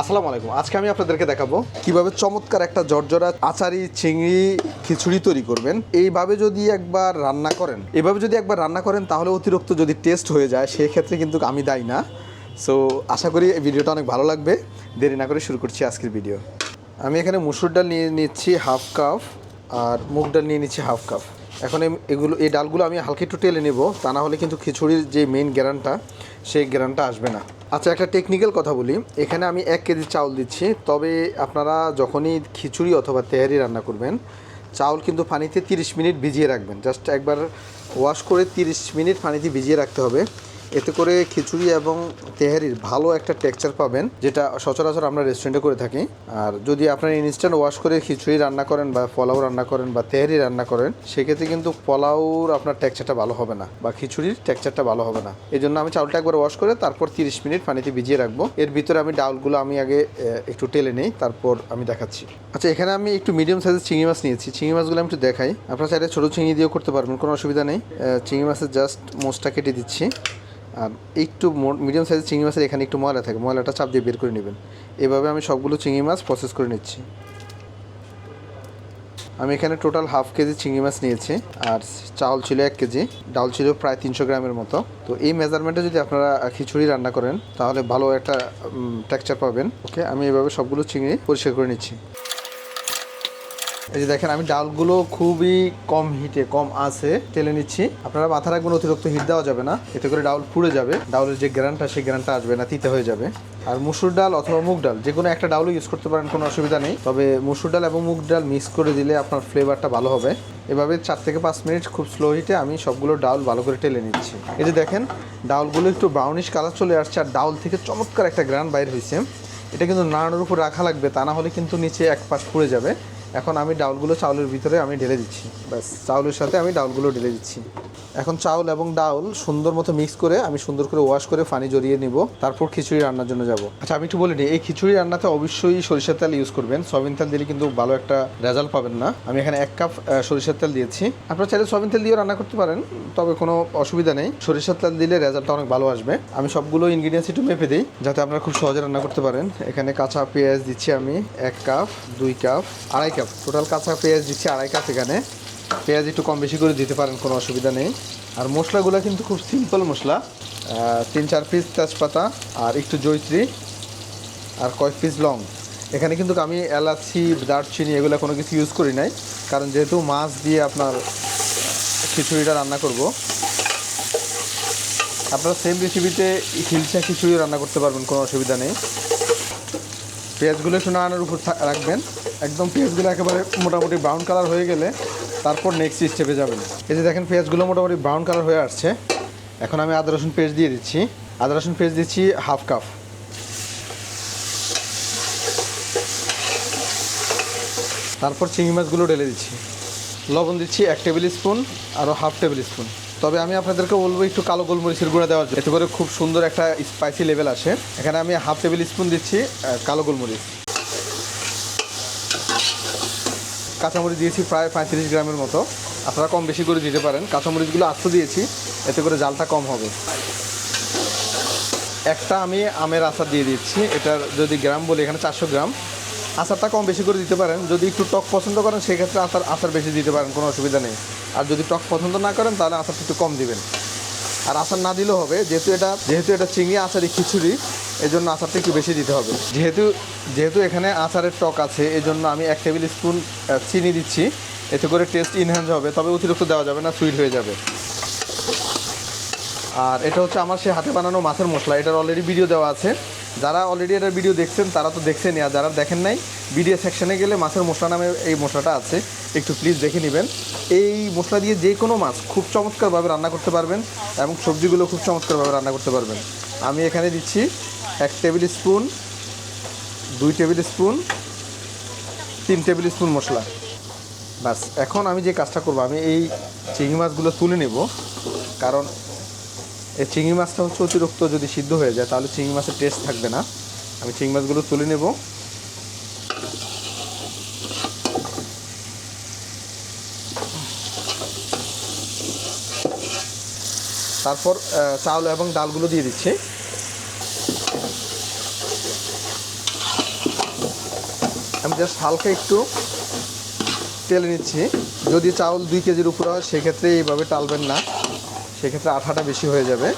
আসসালামু আলাইকুম। আজকে আমি আপনাদেরকে দেখাবো কীভাবে চমৎকার একটা জর্জরা আচারি, চিংড়ি, খিচুড়ি তৈরি করবেন। এইভাবে যদি একবার রান্না করেন এভাবে যদি একবার রান্না করেন, তাহলে অতিরিক্ত যদি টেস্ট হয়ে যায় সেই ক্ষেত্রে কিন্তু আমি দায়ী না। সো আশা করি এই ভিডিওটা অনেক ভালো লাগবে। দেরি না করে শুরু করছি আজকের ভিডিও। আমি এখানে মুসুর ডাল নিয়ে নিচ্ছি হাফ কাপ আর মুগ ডাল নিয়ে নিচ্ছি হাফ কাপ। এখন এগুলো, এই ডালগুলো আমি হালকা একটু টেলে নেব, তা না হলে কিন্তু খিচুড়ির যে মেইন গ্যারানটা সেই গ্যারানটা আসবে না। আচ্ছা একটা টেকনিক্যাল কথা বলি। এখানে আমি এক কেজি চাউল দিচ্ছি। তবে আপনারা যখনই খিচুড়ি অথবা তেহারি রান্না করবেন, চাউল কিন্তু পানিতে তিরিশ মিনিট ভিজিয়ে রাখবেন। জাস্ট একবার ওয়াশ করে তিরিশ মিনিট পানিতে ভিজিয়ে রাখতে হবে। এতে করে খিচুড়ি এবং তেহারির ভালো একটা টেক্সচার পাবেন, যেটা সচরাচর আমরা রেস্টুরেন্টে করে থাকি। আর যদি আপনারা ইনস্ট্যান্ট ওয়াশ করে খিচুড়ি রান্না করেন বা পোলাও রান্না করেন বা তেহারি রান্না করেন, সেক্ষেত্রে কিন্তু পোলাওর আপনার টেক্সচারটা ভালো হবে না বা খিচুড়ির টেক্সচারটা ভালো হবে না। এই জন্য আমি চাউলটা একবার ওয়াশ করে তারপর তিরিশ মিনিট পানিতে ভিজিয়ে রাখব। এর ভিতরে আমি ডাউলগুলো আমি আগে একটু টেলে নেই, তারপর আমি দেখাচ্ছি। আচ্ছা এখানে আমি একটু মিডিয়াম সাইজের চিংড়ি মাছ নিয়েছি। চিংড়ি মাছগুলো আমি একটু দেখাই। আপনারা চাইলে ছোটো চিংড়ি দিয়েও করতে পারবেন, কোনো অসুবিধা নেই। চিংড়ি মাছের জাস্ট মোচটা কেটে দিচ্ছি। আর একটু মিডিয়াম সাইজের চিংড়ি মাছের এখানে একটু ময়লা থাকে, ময়লাটা চাপ দিয়ে বের করে নেবেন। এভাবে আমি সবগুলো চিংড়ি মাছ প্রসেস করে নিচ্ছি। আমি এখানে টোটাল হাফ কেজি চিংড়ি মাছ নিয়েছি, আর চাউল ছিল এক কেজি ডাল ছিল প্রায় তিনশো গ্রামের মতো। তো এই মেজারমেন্টে যদি আপনারা খিচুড়ি রান্না করেন, তাহলে ভালো একটা টেক্সচার পাবেন। ওকে আমি এভাবে সবগুলো চিংড়ি পরিষ্কার করে নিচ্ছি। এই যে দেখেন, আমি ডালগুলো খুবই কম হিটে কম আছে তেলে নিচ্ছি। আপনারা মাথা রাখবেন, অতিরিক্ত হিট দেওয়া যাবে না। এতে করে ডাউল পুড়ে যাবে। ডাউলের যে গ্রানটা, সেই গ্রানটা আসবে না, তিতে হয়ে যাবে। আর মুসুর ডাল অথবা মুগ ডাল, যে কোনো একটা ডালও ইউজ করতে পারেন, কোনো অসুবিধা নেই। তবে মুসুর ডাল এবং মুগ ডাল মিক্স করে দিলে আপনার ফ্লেভারটা ভালো হবে। এভাবে চার থেকে পাঁচ মিনিট খুব স্লো হিটে আমি সবগুলো ডাউল ভালো করে টেলে নিচ্ছি। এই যে দেখেন ডাউলগুলো একটু ব্রাউনিশ কালার চলে আসছে, আর ডাউল থেকে চমৎকার একটা গ্রান বাইর হয়েছে এটা কিন্তু নাড়ানোর উপর রাখা লাগবে, তা না হলে কিন্তু নিচে এক পাশ পুড়ে যাবে। এখন আমি ডাউলগুলো চাউলের ভিতরে আমি ঢেলে দিচ্ছি। ব্যাস, চাউলের সাথে আমি ডাউলগুলো ঢেলে দিচ্ছি। এখন চাউল এবং ডাউল সুন্দর মতো মিক্স করে আমি সুন্দর করে ওয়াশ করে পানি জড়িয়ে নিব, তারপর খিচুড়ি রান্নার জন্য যাব। আচ্ছা আমি একটু বলে নিই এই খিচুড়ি রান্নাতে অবশ্যই সরিষার তেল ইউজ করবেন। সয়াবিন তেল দিলে কিন্তু ভালো একটা রেজাল্ট পাবেন না। আমি এখানে এক কাপ সরিষার তেল দিয়েছি। আপনারা চাইলে সয়াবিন তেল দিয়েও রান্না করতে পারেন, তবে কোনো অসুবিধা নেই। সরিষার তেল দিলে রেজাল্টটা অনেক ভালো আসবে। আমি সবগুলো ইনগ্রিডিয়েন্টস একটু মেপে দিই, যাতে আপনারা খুব সহজে রান্না করতে পারেন। এখানে কাঁচা পেঁয়াজ দিচ্ছি আমি এক কাপ দুই কাপ আড়াই কাপ টোটাল কাঁচা পেঁয়াজ দিচ্ছি আড়াই কাপ এখানে। পেঁয়াজ একটু কম বেশি করে দিতে পারেন, কোনো অসুবিধা নেই। আর মশলাগুলো কিন্তু খুব সিম্পল মশলা। তিন চার পিস তেজপাতা আর একটু জৈত্রী আর কয়েক পিস লং। এখানে কিন্তু আমি এলাচি, দারচিনি এগুলো কোনো কিছু ইউজ করি নাই, কারণ যেহেতু মাছ দিয়ে আপনার খিচুড়িটা রান্না করব। আপনারা সেম রেসিপিতে হিলসা খিচুড়ি রান্না করতে পারবেন, কোনো অসুবিধা নেই। পেঁয়াজগুলো নাড়ানোর উপর রাখবেন। একদম পেঁয়াজগুলো একেবারে মোটামুটি ব্রাউন কালার হয়ে গেলে তারপর নেক্সট স্টেপে যাবেন। এই যে দেখেন পেঁয়াজগুলো মোটামুটি ব্রাউন কালার হয়ে আসছে। এখন আমি আদা, রসুন পেস্ট দিয়ে দিচ্ছি। আদা, রসুন পেস্ট দিচ্ছি হাফ কাপ তারপর চিংড়ি মাছগুলো ঢেলে দিচ্ছি। লবণ দিচ্ছি এক টেবিল স্পুন আরও হাফ টেবিল স্পুন তবে আমি আপনাদেরকে বলব একটু কালো গোলমরিচের গুঁড়া দেওয়ার জন্য। এতে করে খুব সুন্দর একটা স্পাইসি লেভেল আসে। এখানে আমি হাফ টেবিল স্পুন দিচ্ছি কালো গোলমরিচ। কাঁচামরিচ দিয়েছি প্রায় পঁয়ত্রিশ গ্রামের মতো। আপনারা কম বেশি করে দিতে পারেন। কাঁচামরিচগুলো আস্ত দিয়েছি, এতে করে জালটা কম হবে। একটা আমি আমের আচার দিয়ে দিচ্ছি। এটার যদি গ্রাম বলি, এখানে চারশো গ্রাম। আচারটা কম বেশি করে দিতে পারেন। যদি একটু টক পছন্দ করেন, সেক্ষেত্রে আচার আচার বেশি দিতে পারেন, কোনো অসুবিধা নেই। আর যদি টক পছন্দ না করেন, তাহলে আচারটা একটু কম দিবেন। আর আচার না দিলেও হবে, যেহেতু এটা যেহেতু এটা চিংড়ি আচারি খিচুড়ি এই জন্য আচারটা একটু বেশি দিতে হবে। যেহেতু যেহেতু এখানে আচারের টক আছে এই জন্য আমি এক টেবিল স্পুন চিনি দিচ্ছি। এতে করে টেস্ট ইনহ্যান্স হবে, তবে অতিরিক্ত দেওয়া যাবে না সুইট হয়ে যাবে। আর এটা হচ্ছে আমার সে হাতে বানানো মাছের মশলা, এটার অলরেডি ভিডিও দেওয়া আছে। যারা অলরেডি এটার ভিডিও দেখছেন, তারা তো দেখছেনই, আর যারা দেখেন নাই ভিডিও সেকশনে গেলে মাছের মশলা নামে এই মশলাটা আছে, একটু প্লিজ দেখে নেবেন। এই মশলা দিয়ে যে কোনো মাছ খুব চমৎকারভাবে রান্না করতে পারবেন এবং সবজিগুলো খুব চমৎকারভাবে রান্না করতে পারবেন। আমি এখানে দিচ্ছি এক টেবিল স্পুন দুই টেবিল স্পুন তিন টেবিল স্পুন মশলা। বাস এখন আমি যে কাজটা করব, আমি এই চিংড়ি মাছগুলো তুলে নেব, কারণ এই চিংড়ি মাছটা হচ্ছে অতিরিক্ত যদি সিদ্ধ হয়ে যায়, তাহলে চিংড়ি মাছের টেস্ট থাকবে না। আমি চিংড়ি মাছগুলো তুলে নেব। তারপর চাউল এবং ডালগুলো দিয়ে দিচ্ছি। আমি জাস্ট হালকা একটু তেলে নিচ্ছি। যদি চাউল দুই কেজির উপরে হয়, সেক্ষেত্রে এইভাবে টালবেন না। সেক্ষেত্রে আঠাটা বেশি হয়ে যাবে।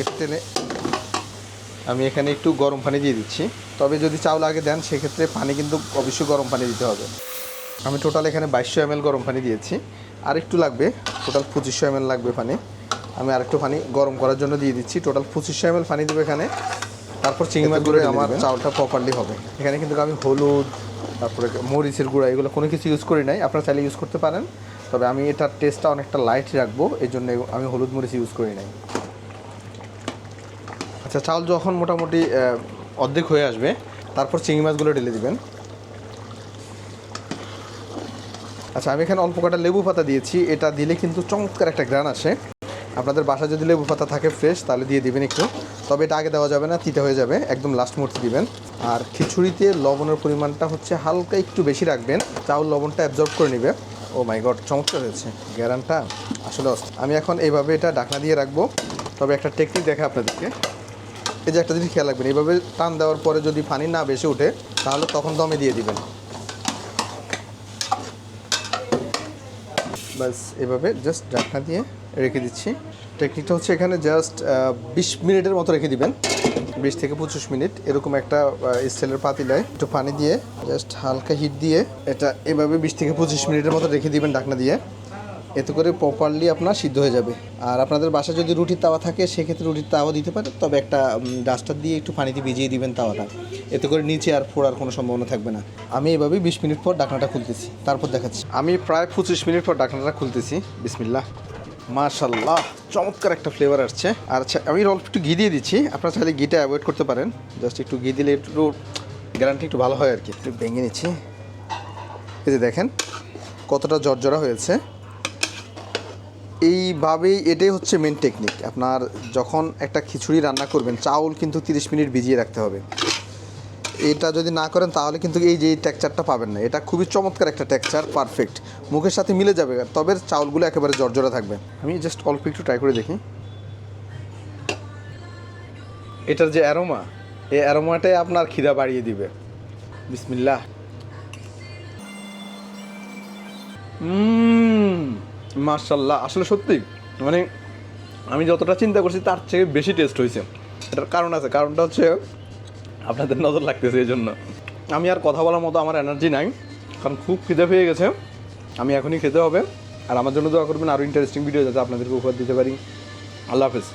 একটু তেলে আমি এখানে একটু গরম পানি দিয়ে দিচ্ছি। তবে যদি চাউল আগে দেন সেক্ষেত্রে পানি কিন্তু অবশ্যই গরম পানি দিতে হবে। আমি টোটাল এখানে বাইশশো এমএল গরম পানি দিয়েছি। আর একটু লাগবে টোটাল পঁচিশশো এমএল লাগবে পানি। আমি আরেকটু পানি গরম করার জন্য দিয়ে দিচ্ছি। টোটাল পঁচিশশো এমএল পানি দেবো এখানে। তারপর চিংড়ি মাছগুলো আমার চাউলটা প্রপারলি হবে। এখানে কিন্তু আমি হলুদ তারপরে মরিচের গুঁড়া, এগুলো কোনো কিছু ইউজ করি নাই, আপনারা চাইলে ইউজ করতে পারেন। তবে আমি এটার টেস্টটা অনেকটা লাইট রাখব এই জন্য আমি হলুদ মরিচ ইউজ করি নাই। আচ্ছা চাউল যখন মোটামুটি অর্ধেক হয়ে আসবে, তারপর চিংড়ি মাছগুলো ঢেলে দিবেন। আচ্ছা আমি এখানে অল্প কটা লেবু পাতা দিয়েছি, এটা দিলে কিন্তু চমৎকার একটা গ্রান আসে। আপনাদের বাসায় যদি লেবু পাতা থাকে ফ্রেশ তাহলে দিয়ে দিবেন একটু। তবে এটা আগে দেওয়া যাবে না, তিতে হয়ে যাবে, একদম লাস্ট মুহূর্তে দিবেন। আর খিচুড়িতে লবণের পরিমাণটা হচ্ছে হালকা একটু বেশি রাখবেন চাউল লবণটা অ্যাবজর্ব করে নেবে। ও মাই গড চমৎকার হয়েছে। গ্যারানটা আসলে। আমি এখন এইভাবে এটা ঢাকনা দিয়ে রাখব। তবে একটা টেকনিক দেখা আপনাদেরকে। এই যে একটা জিনিস খেয়াল রাখবেন, এইভাবে টান দেওয়ার পরে যদি পানি না বেশি ওঠে, তাহলে তখন দমে দিয়ে দিবেন। বাস এভাবে জাস্ট ঢাকনা দিয়ে রেখে দিচ্ছি। টেকনিকটা হচ্ছে এখানে জাস্ট বিশ মিনিটের মতো রেখে দিবেন। বিশ থেকে পঁচিশ মিনিট এরকম একটা স্টিলের পাতিলায় একটু পানি দিয়ে জাস্ট হালকা হিট দিয়ে এটা এভাবে বিশ থেকে পঁচিশ মিনিটের মতো রেখে দিবেন ঢাকনা দিয়ে। এতে করে প্রপারলি আপনার সিদ্ধ হয়ে যাবে। আর আপনাদের বাসায় যদি রুটির তাওয়া থাকে, সেক্ষেত্রে রুটির তাওয়া দিতে পারে তবে একটা ডাস্টার দিয়ে একটু পানিতে ভিজিয়ে দিবেন তাওয়াটা। এতে করে নিচে আর ফোড়ার কোনো সম্ভাবনা থাকবে না। আমি এভাবে বিশ মিনিট পর ডাকনাটা খুলতেছি। তারপর দেখাচ্ছি। আমি প্রায় পঁচিশ মিনিট পর ডাকনাটা খুলতেছি। বিসমিল্লাহ। মাশাল্লাহ, চমৎকার একটা ফ্লেভার আসছে। আর আচ্ছা আমি অল্প একটু ঘি দিয়ে দিচ্ছি। আপনারা চাইলে ঘিটা অ্যাভয়েড করতে পারেন। জাস্ট একটু ঘি দিলে একটু গ্যারান্টি একটু ভালো হয় আর কি। একটু ভেঙে নিচ্ছি। এই যে দেখেন, কতটা জর্জরা হয়েছে। এইভাবেই এটাই হচ্ছে মেন টেকনিক আপনার যখন একটা খিচুড়ি রান্না করবেন, চাউল কিন্তু তিরিশ মিনিট ভিজিয়ে রাখতে হবে। এটা যদি না করেন, তাহলে কিন্তু এই যে টেক্সচারটা পাবেন না। এটা খুবই চমৎকার একটা টেক্সচার পারফেক্ট মুখের সাথে মিলে যাবে, তবে চাউলগুলো একেবারে জর্জরা থাকবে। আমি জাস্ট অল্প একটু ট্রাই করে দেখি। এটার যে অ্যারোমা এই অ্যারোমাটাই আপনার খিদা বাড়িয়ে দিবে। বিসমিল্লাহ। মার্শাল্লাহ আসলে সত্যি মানে আমি যতটা চিন্তা করছি, তার থেকে বেশি টেস্ট হয়েছে। এটার কারণ আছে, কারণটা হচ্ছে আপনাদের নজর লাগতেছে এই জন্য আমি আর কথা বলার মতো আমার এনার্জি নাই, কারণ খুব খিদে পেয়ে গেছে। আমি এখনই খেতে হবে, আর আমার জন্য দোয়া করবেন আরও ইন্টারেস্টিং ভিডিও যাতে আপনাদেরকে উপহার দিতে পারি। আল্লাহ হাফেজ।